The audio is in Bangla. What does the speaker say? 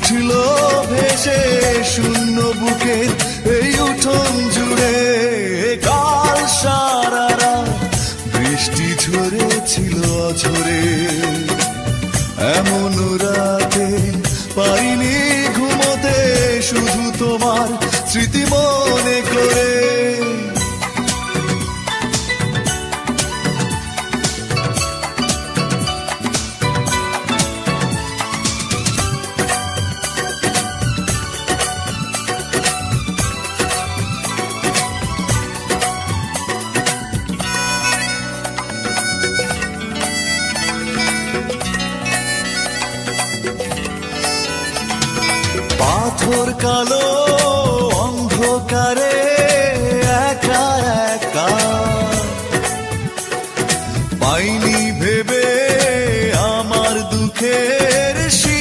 উঠল ভেসে শূন্য বুকে, এই উঠোন জুড়ে কাল সারা বৃষ্টি ঝরেছিল ঝরে এমন রাতে পাইনি ঘুমোতে, শুধু তোমার স্মৃতি মনে করে। পাথর কালো অন্ধকারে একা একা। পাইনি ভেবে আমার দুঃখের শি